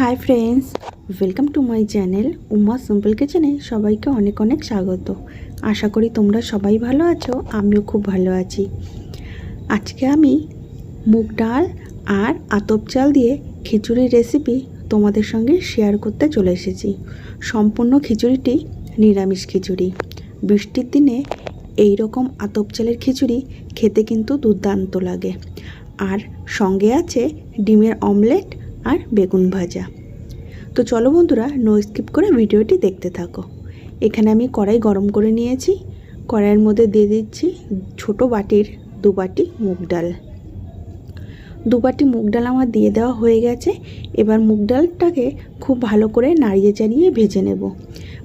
Hi friends welcome to my channel Uma simple কিচেনে সবাইকে অনেক অনেক স্বাগত। আশা করি তোমরা সবাই ভালো আছো, আমিও খুব ভালো আছি। আজকে আমি মুগ ডাল আর আতপ চাল দিয়ে খিচুড়ির রেসিপি তোমাদের সঙ্গে শেয়ার করতে চলে এসেছি। সম্পূর্ণ খিচুড়িটি নিরামিষ খিচুড়ি। বৃষ্টির দিনে এই রকম আতপ চালের খিচুড়ি খেতে কিন্তু দুর্দান্ত লাগে। আর সঙ্গে আছে ডিমের অমলেট আর বেগুন ভাজা। তো চলো বন্ধুরা নো স্কিপ করে ভিডিওটি দেখতে থাকো। এখানে আমি কড়াই গরম করে নিয়েছি। কড়াইয়ের মধ্যে দিয়ে দিচ্ছি ছোট বাটির দু বাটি মুগ ডাল। দু বাটি মুগ ডাল আমার দিয়ে দেওয়া হয়ে গেছে। এবার মুগ ডালটাকে খুব ভালো করে নাড়িয়ে চাড়িয়ে ভেজে নেব।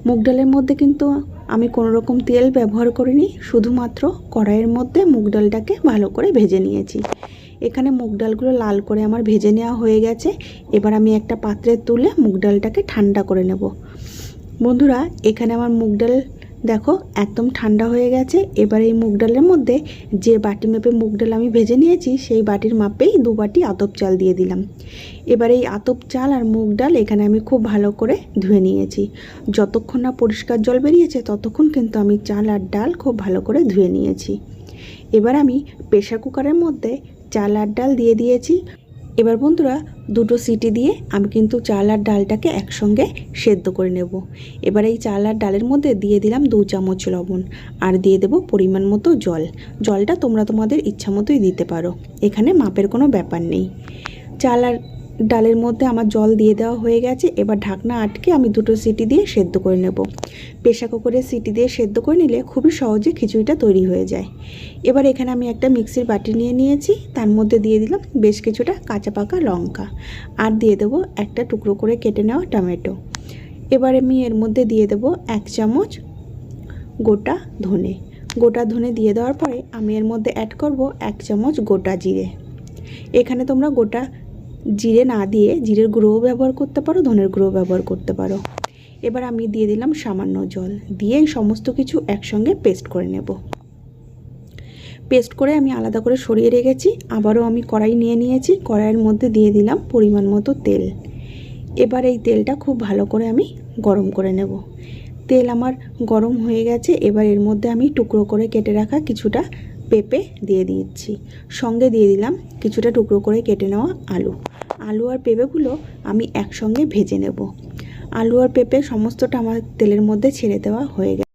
মুগ ডালের মধ্যে কিন্তু আমি কোনো রকম তেল ব্যবহার করিনি, শুধুমাত্র কড়াইয়ের মধ্যে মুগ ডালটাকে ভালো করে ভেজে নিয়েছি। এখানে মুগ ডালগুলো লাল করে আমার ভেজে নেওয়া হয়ে গেছে। এবার আমি একটা পাত্রে তুলে মুগ ডালটাকে ঠান্ডা করে নেব। বন্ধুরা, এখানে আমার মুগ ডাল দেখো একদম ঠান্ডা হয়ে গেছে। এবার এই মুগ ডালের মধ্যে যে বাটি মেপে মুগ ডাল আমি ভেজে নিয়েছি, সেই বাটির মাপেই দু বাটি আতপ চাল দিয়ে দিলাম। এবার এই আতপ চাল আর মুগ ডাল এখানে আমি খুব ভালো করে ধুয়ে নিয়েছি। যতক্ষণ না পরিষ্কার জল বেরিয়েছে, ততক্ষণ কিন্তু আমি চাল আর ডাল খুব ভালো করে ধুয়ে নিয়েছি। এবার আমি প্রেশার কুকারের মধ্যে চাল আর ডাল দিয়ে দিয়েছি। এবার বন্ধুরা, দুটো সিটি দিয়ে আমি কিন্তু চাল আর ডালটাকে একসঙ্গে সেদ্ধ করে নেব। এবার এই চাল আর ডালের মধ্যে দিয়ে দিলাম দু চামচ লবণ আর দিয়ে দেব পরিমাণ মতো জল। জলটা তোমরা তোমাদের ইচ্ছা মতোই দিতে পারো। এখানে মাপের কোনো ব্যাপার নেই। চাল আর ডালের মধ্যে আমার জল দিয়ে দেওয়া হয়ে গেছে। এবার ঢাকনা আটকে আমি দুটো সিটি দিয়ে সেদ্ধ করে নেব। প্রেশার কুকারে সিটি দিয়ে সেদ্ধ করে নিলে খুবই সহজে খিচুড়িটা তৈরি হয়ে যায়। এবার এখানে আমি একটা মিক্সির বাটি নিয়ে নিয়েছি। তার মধ্যে দিয়ে দিলাম বেশ কিছুটা কাঁচা পাকা লঙ্কা। আর দিয়ে দেবো একটা টুকরো করে কেটে নেওয়া টমেটো। এবার আমি এর মধ্যে দিয়ে দেবো এক চামচ গোটা ধনে। গোটা ধনে দিয়ে দেওয়ার পরে আমি এর মধ্যে অ্যাড করব এক চামচ গোটা জিরে। এখানে তোমরা গোটা জিরে না দিয়ে জিরের গুঁড়োও ব্যবহার করতে পারো, ধনের গুঁড়োও ব্যবহার করতে পারো। এবার আমি দিয়ে দিলাম সামান্য জল। দিয়ে সমস্ত কিছু একসঙ্গে পেস্ট করে নেব। পেস্ট করে আমি আলাদা করে সরিয়ে রেখেছি। আবারও আমি কড়াই নিয়ে নিয়েছি। কড়াইয়ের মধ্যে দিয়ে দিলাম পরিমাণ মতো তেল। এবার এই তেলটা খুব ভালো করে আমি গরম করে নেব। তেল আমার গরম হয়ে গেছে। এবার এর মধ্যে আমি টুকরো করে কেটে রাখা কিছুটা পেঁপে দিয়ে দিচ্ছি। সঙ্গে দিয়ে দিলাম কিছুটা টুকরো করে কেটে নেওয়া আলু। আলু আর পেঁপেগুলো আমি একসঙ্গে ভেজে নেব। আলু আর পেঁপে সমস্তটা আমার তেলের মধ্যে ছেড়ে দেওয়া হয়ে গেছে।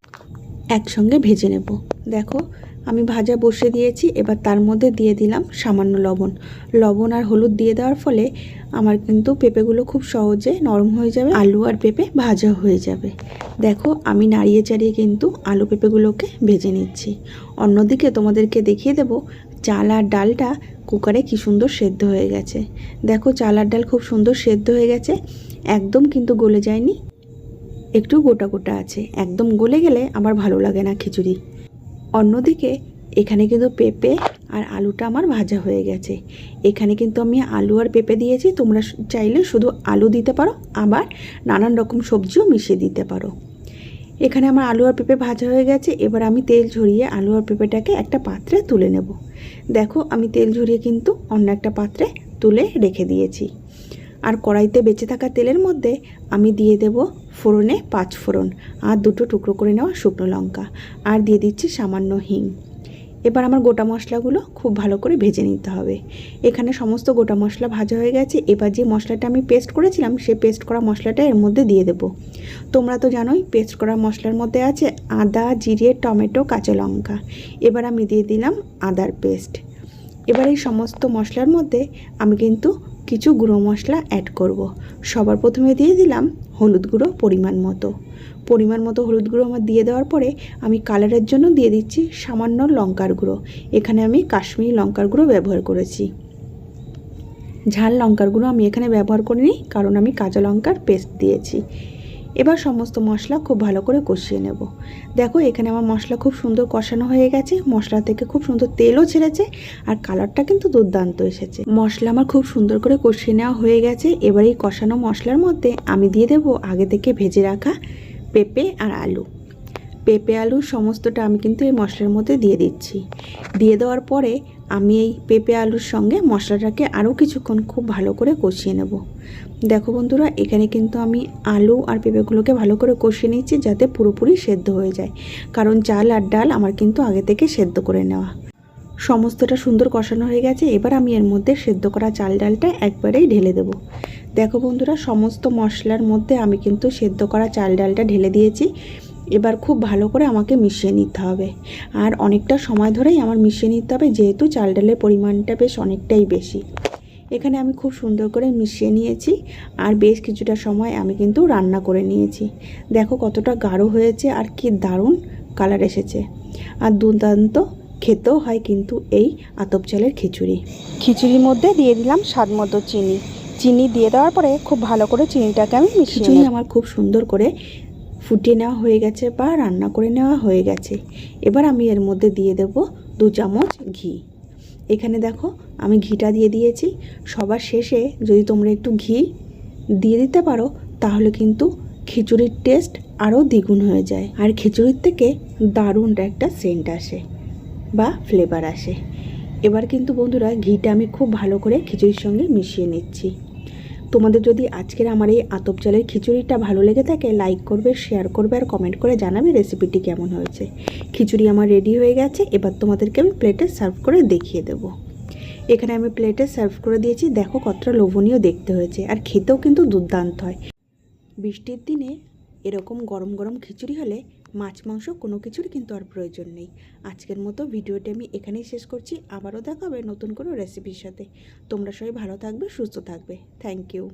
একসঙ্গে ভেজে নেব। দেখো, আমি ভাজা বসে দিয়েছি, এবার তার মধ্যে দিয়ে দিলাম সামান্য লবণ। লবণ আর হলুদ দিয়ে দেওয়ার ফলে আমার কিন্তু পেঁপেগুলো খুব সহজে নরম হয়ে যাবে, আলু আর পেঁপে ভাজা হয়ে যাবে। দেখো, আমি নাড়িয়ে চাড়িয়ে কিন্তু আলু পেঁপেগুলোকে ভেজে নিচ্ছি। অন্যদিকে তোমাদেরকে দেখিয়ে দেব চাল আর ডালটা কুকারে কি সুন্দর সেদ্ধ হয়ে গেছে। দেখো চাল আর ডাল খুব সুন্দর সেদ্ধ হয়ে গেছে, একদম কিন্তু গলে যায়নি। একটু গোটা গোটা আছে, একদম গলে গেলে আমার ভালো লাগে না খিচুড়ি। অন্যদিকে এখানে কিন্তু পেঁপে আর আলুটা আমার ভাজা হয়ে গেছে। এখানে কিন্তু আমি আলু আর পেঁপে দিয়েছি, তোমরা চাইলে শুধু আলু দিতে পারো, আবার নানান রকম সবজিও মিশিয়ে দিতে পারো। এখানে আমার আলু আর পেঁপে ভাজা হয়ে গেছে, এবার আমি তেল ঝরিয়ে আলু আর পেঁপেটাকে একটা পাত্রে তুলে নেব। দেখো, আমি তেল ঝরিয়ে কিন্তু অন্য একটা পাত্রে তুলে রেখে দিয়েছি। আর কড়াইতে বেঁচে থাকা তেলের মধ্যে আমি দিয়ে দেব ফোড়নে পাঁচ ফোড়ন আর দুটো টুকরো করে নেওয়া শুকনো লঙ্কা। আর দিয়ে দিচ্ছি সামান্য হিং। এবার আমার গোটা মশলাগুলো খুব ভালো করে ভেজে নিতে হবে। এখানে সমস্ত গোটা মশলা ভাজা হয়ে গেছে। এবার যে মশলাটা আমি পেস্ট করেছিলাম, সে পেস্ট করা মশলাটা এর মধ্যে দিয়ে দেব। তোমরা তো জানোই পেস্ট করা মশলার মধ্যে আছে আদা, জিরে, টমেটো, কাঁচা লঙ্কা। এবার আমি দিয়ে দিলাম আদার পেস্ট এবার এই সমস্ত মশলার মধ্যে আমি কিন্তু কিছু গুঁড়ো মশলা অ্যাড করব। সবার প্রথমে দিয়ে দিলাম হলুদ গুঁড়ো পরিমাণ মতো। পরিমাণ মতো হলুদ গুঁড়ো আমার দিয়ে দেওয়ার পরে আমি কালারের জন্য দিয়ে দিচ্ছি সামান্য লঙ্কার গুঁড়ো। এখানে আমি কাশ্মীরি লঙ্কার গুঁড়ো ব্যবহার করেছি। ঝাল লঙ্কার গুঁড়ো আমি এখানে ব্যবহার করিনি কারণ আমি কাঁচা লঙ্কার পেস্ট দিয়েছি। এবার সমস্ত মশলা খুব ভালো করে কষিয়ে নেব। দেখো, এখানে আমার মশলা খুব সুন্দর কষানো হয়ে গেছে। মশলা থেকে খুব সুন্দর তেলও ছেড়েছে আর কালারটা কিন্তু দুর্দান্ত এসেছে। মশলা আমার খুব সুন্দর করে কষিয়ে নেওয়া হয়ে গেছে। এবার এই কষানো মশলার মধ্যে আমি দিয়ে দেব আগে থেকে ভেজে রাখা পেঁপে আর আলু। পেঁপে, আলু সমস্তটা আমি কিন্তু এই মশলার মধ্যে দিয়ে দিচ্ছি। দিয়ে দেওয়ার পরে আমি এই পেঁপে, আলুর সঙ্গে মশলাটাকে আরও কিছুক্ষণ খুব ভালো করে কষিয়ে নেব। দেখো বন্ধুরা, এখানে কিন্তু আমি আলু আর পেঁপেগুলোকে ভালো করে কষিয়ে নিচ্ছি যাতে পুরোপুরি সেদ্ধ হয়ে যায়। কারণ চাল আর ডাল আমার কিন্তু আগে থেকে সেদ্ধ করে নেওয়া। সমস্তটা সুন্দর কষানো হয়ে গেছে, এবার আমি এর মধ্যে সেদ্ধ করা চাল ডালটা একবারেই ঢেলে দেব। দেখো বন্ধুরা, সমস্ত মশলার মধ্যে আমি কিন্তু সেদ্ধ করা চাল ডালটা ঢেলে দিয়েছি। এবার খুব ভালো করে আমাকে মিশিয়ে নিতে হবে। আর অনেকটা সময় ধরেই আমার মিশিয়ে নিতে হবে যেহেতু চাল ডালের পরিমাণটা বেশ অনেকটাই বেশি। এখানে আমি খুব সুন্দর করে মিশিয়ে নিয়েছি আর বেশ কিছুটা সময় আমি কিন্তু রান্না করে নিয়েছি। দেখো কতটা গাঢ় হয়েছে আর কি দারুণ কালার এসেছে। আর দুর্দান্ত খেতেও হয় কিন্তু এই আতপ চালের খিচুড়ি। খিচুড়ির মধ্যে দিয়ে দিলাম স্বাদ মতো চিনি। চিনি দিয়ে দেওয়ার পরে খুব ভালো করে চিনিটাকে আমি মিশিয়ে আমার খুব সুন্দর করে ফুটিয়ে নেওয়া হয়ে গেছে বা রান্না করে নেওয়া হয়ে গেছে। এবার আমি এর মধ্যে দিয়ে দেব দু চামচ ঘি। এখানে দেখো আমি ঘিটা দিয়ে দিয়েছি। সবার শেষে যদি তোমরা একটু ঘি দিয়ে দিতে পারো, তাহলে কিন্তু খিচুড়ির টেস্ট আরও দ্বিগুণ হয়ে যায়। আর খিচুড়ির থেকে দারুণ একটা সেন্ট আসে বা ফ্লেভার আসে। এবার কিন্তু বন্ধুরা, ঘিটা আমি খুব ভালো করে খিচুড়ির সঙ্গে মিশিয়ে নিচ্ছি। তোমাদের যদি আজকের আমার এই আতপ চালের খিচুড়িটা ভালো লেগে থাকে লাইক করবে শেয়ার করবে আর কমেন্ট করে জানাবে রেসিপিটি কেমন হয়েছে। খিচুড়ি আমার রেডি হয়ে গেছে, এবার তোমাদেরকে আমি প্লেটে সার্ভ করে দেখিয়ে দেব। এখানে আমি প্লেটে সার্ভ করে দিয়েছি, দেখো কতটা লোভনীয় দেখতে হয়েছে, আর খেতেও কিন্তু দুর্দান্ত হয়। বৃষ্টির দিনে এরকম গরম গরম খিচুড়ি হলে মাছ, মাংস কোনো কিছুর কিন্তু আর প্রয়োজন নেই। আজকের মতো ভিডিওটি আমি এখানেই শেষ করছি। আবারও দেখা হবে নতুন কোনো রেসিপির সাথে। তোমরা সবাই ভালো থাকবে, সুস্থ থাকবে। Thank you